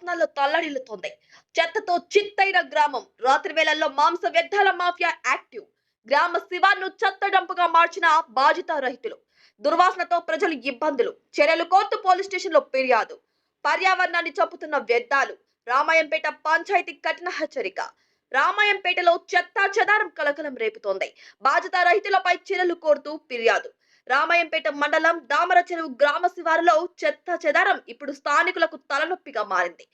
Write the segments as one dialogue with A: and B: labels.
A: దుర్వాసనలో తల్లడిల్లుతోంది. చెత్తతో చిత్తైన గ్రామం. రాత్రి వేళల్లో మాంస వ్యర్థాల మాఫియా యాక్టివ్. గ్రామ శివాన్ను చెత్త డంపుగా మార్చిన బాధిత రహితులు. దుర్వాసనతో ప్రజలు ఇబ్బందులు. చర్యలు కోర్టు పోలీస్ స్టేషన్లో ఫిర్యాదు. పర్యావరణాన్ని చంపుతున్న వ్యర్థాలు. రామాయంపేట పంచాయతీ కఠిన హెచ్చరిక. రామాయంపేటలో చెత్త చెదారం కలకలం రేపుతోంది. బాధ్యత రహితులపై చర్యలు కోరుతూ ఫిర్యాదు. రామాయంపేట మండలం దామర చెరువు గ్రామ శివారులో చెత్త చెదారం ఇప్పుడు స్థానికులకు తలనొప్పిగా మారింది.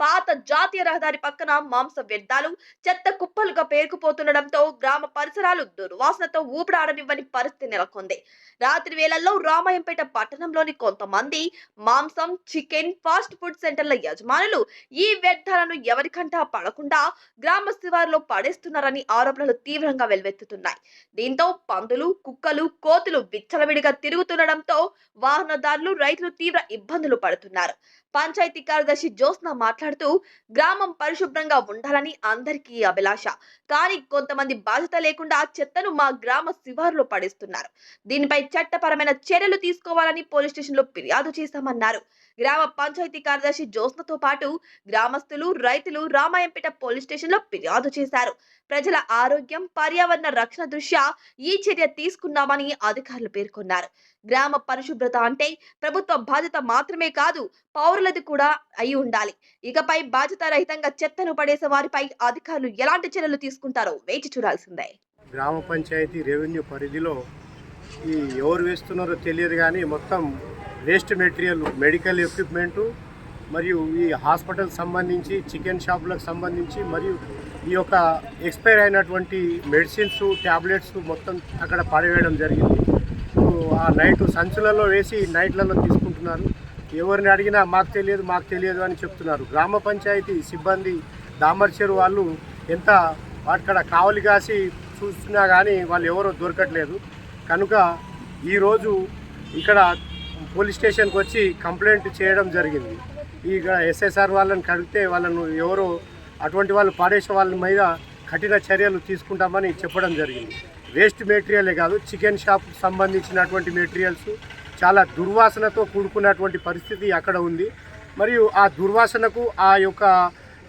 A: పాత జాతీయ రహదారి పక్కన మాంస వ్యర్థాలు చెత్త కుప్పలుగా పేరుకుపోతుండటంతో గ్రామ పరిసరాలు దుర్వాసనతో ఊపిరాడనివ్వని పరిస్థితి నెలకొంది. రాత్రి వేళల్లో రామాయంపేట పట్టణంలోని కొంతమంది మాంసం చికెన్ ఫాస్ట్ ఫుడ్ సెంటర్ల యజమానులు ఈ వ్యర్థాలను ఎవరికంటా పడకుండా గ్రామ శివారులో పడేస్తున్నారని ఆరోపణలు తీవ్రంగా వెల్వెత్తుతున్నాయి. దీంతో పందులు కుక్కలు కోతులు విచ్చలవిడిగా తిరుగుతుండటంతో వాహనదారులు రైతులు తీవ్ర ఇబ్బందులు పడుతున్నారు. పంచాయతీ కార్యదర్శి జ్యోత్స్న మాట్లాడుతూ గ్రామం పరిశుభ్రంగా ఉండాలని అందరికీ అభిలాష. కానీ కొంతమంది బాధ్యత లేకుండా చెత్తను మా గ్రామ శివారులో పడేస్తున్నారు. దీనిపై చట్టపరమైన చర్యలు తీసుకోవాలని పోలీస్ స్టేషన్లో ఫిర్యాదు చేశామన్నారు. గ్రామ పంచాయతీ కార్యదర్శి జ్యోత్స్నతో పాటు గ్రామస్తులు రైతులు రామాయంపేట పోలీస్ స్టేషన్లో ఫిర్యాదు చేశారు. ప్రజల ఆరోగ్యం పర్యావరణ రక్షణ దృష్ట్యా ఈ చర్య తీసుకున్నామని అధికారులు పేర్కొన్నారు. గ్రామ పరిశుభ్రత అంటే ప్రభుత్వ బాధ్యత మాత్రమే కాదు పౌరులది కూడా అయి ఉండాలి. ఇకపై బాధ్యత రహితంగా చెత్తను పడేసే వారిపై అధికారులు ఎలాంటి చర్యలు తీసుకుంటారో వేచి చూడాల్సిందే.
B: గ్రామ పంచాయతీ రెవెన్యూ పరిధిలో ఈ ఎవరు వేస్తున్నారో తెలియదు కానీ మొత్తం వేస్ట్ మెటీరియల్ మెడికల్ ఎక్విప్మెంటు మరియు ఈ హాస్పిటల్ సంబంధించి చికెన్ షాపులకు సంబంధించి మరియు ఈ యొక్క ఎక్స్పైర్ అయినటువంటి మెడిసిన్స్ ట్యాబ్లెట్స్ మొత్తం అక్కడ పడవేయడం జరిగింది. ఆ నైట్ సంచులలో వేసి నైట్లలో తీసుకుంటున్నారు. ఎవరిని అడిగినా మాకు తెలియదు మాకు తెలియదు అని చెప్తున్నారు. గ్రామ పంచాయతీ సిబ్బంది దామర్చేరు వాళ్ళు ఎంత అక్కడ కావలి కాసి చూస్తున్నా కానీ వాళ్ళు ఎవరో దొరకట్లేదు. కనుక ఈరోజు ఇక్కడ పోలీస్ స్టేషన్కి వచ్చి కంప్లైంట్ చేయడం జరిగింది. ఇక ఎస్ఎస్ఆర్ వాళ్ళని కడిగితే వాళ్ళను ఎవరో అటువంటి వాళ్ళు పాడేసే వాళ్ళ మీద కఠిన చర్యలు తీసుకుంటామని చెప్పడం జరిగింది. వేస్ట్ మెటీరియలే కాదు చికెన్ షాప్ సంబంధించినటువంటి మెటీరియల్స్ చాలా దుర్వాసనతో కూడుకున్నటువంటి పరిస్థితి అక్కడ ఉంది. మరియు ఆ దుర్వాసనకు ఆ యొక్క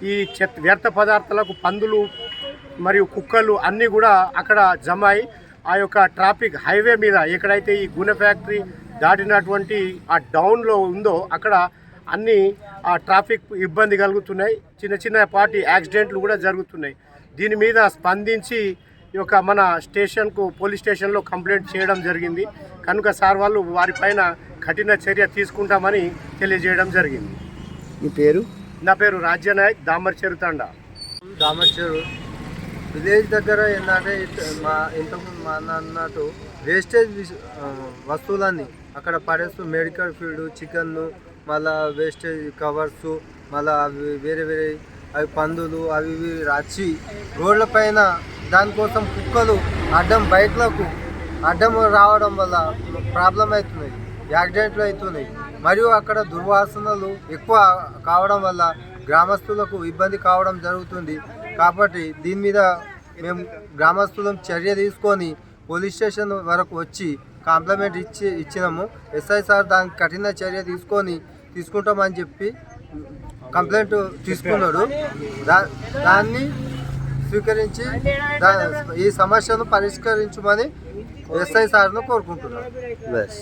B: ఈ చెత్త వ్యర్థ పదార్థాలకు పందులు మరియు కుక్కలు అన్నీ కూడా అక్కడ జమ అయి ఆ యొక్క ట్రాఫిక్ హైవే మీద ఎక్కడైతే ఈ గుణ ఫ్యాక్టరీ దాటినటువంటి ఆ డౌన్లో ఉందో అక్కడ అన్నీ ఆ ట్రాఫిక్ ఇబ్బంది కలుగుతున్నాయి. చిన్న చిన్న పాటి యాక్సిడెంట్లు కూడా జరుగుతున్నాయి. దీని మీద స్పందించి యొక్క మన స్టేషన్కు పోలీస్ స్టేషన్లో కంప్లైంట్ చేయడం జరిగింది. కనుక సార్ వాళ్ళు వారిపైన కఠిన చర్య తీసుకుంటామని తెలియజేయడం జరిగింది.
C: మీ పేరు?
B: నా పేరు రాజ్యనాయక్ దామర్ చెరుతండ
C: దామర్చేరు విలేజ్ దగ్గర ఏంటంటే మా ఇంతకుముందు మా అన్న అన్నట్టు వేస్టేజ్ వస్తువులన్నీ అక్కడ పడేస్తూ మెడికల్ ఫీల్డ్ చికెన్ మళ్ళా వేస్టేజ్ కవర్స్ మళ్ళా అవి వేరే వేరే అవి పందులు అవి ఇవి రచ్చి రోడ్ల పైన దానికోసం కుక్కలు అడ్డం బైక్లకు అడ్డం రావడం వల్ల ప్రాబ్లం అవుతున్నాయి యాక్సిడెంట్లు అవుతున్నాయి. మరియు అక్కడ దుర్వాసనలు ఎక్కువ కావడం వల్ల గ్రామస్తులకు ఇబ్బంది కావడం జరుగుతుంది. కాబట్టి దీని మీద మేము గ్రామస్తులం చర్య తీసుకొని పోలీస్ స్టేషన్ వరకు వచ్చి కాంప్లిమెంట్ ఇచ్చి ఇచ్చినాము. ఎస్ఐ సార్ దానికి కఠిన చర్య తీసుకొని తీసుకుంటామని చెప్పి కంప్లైంట్ తీసుకున్నాడు. దా దాన్ని స్వీకరించి ఈ సమస్యను పరిష్కరించమని ఎస్ఐ సార్ను కోరుకుంటున్నాను. బస్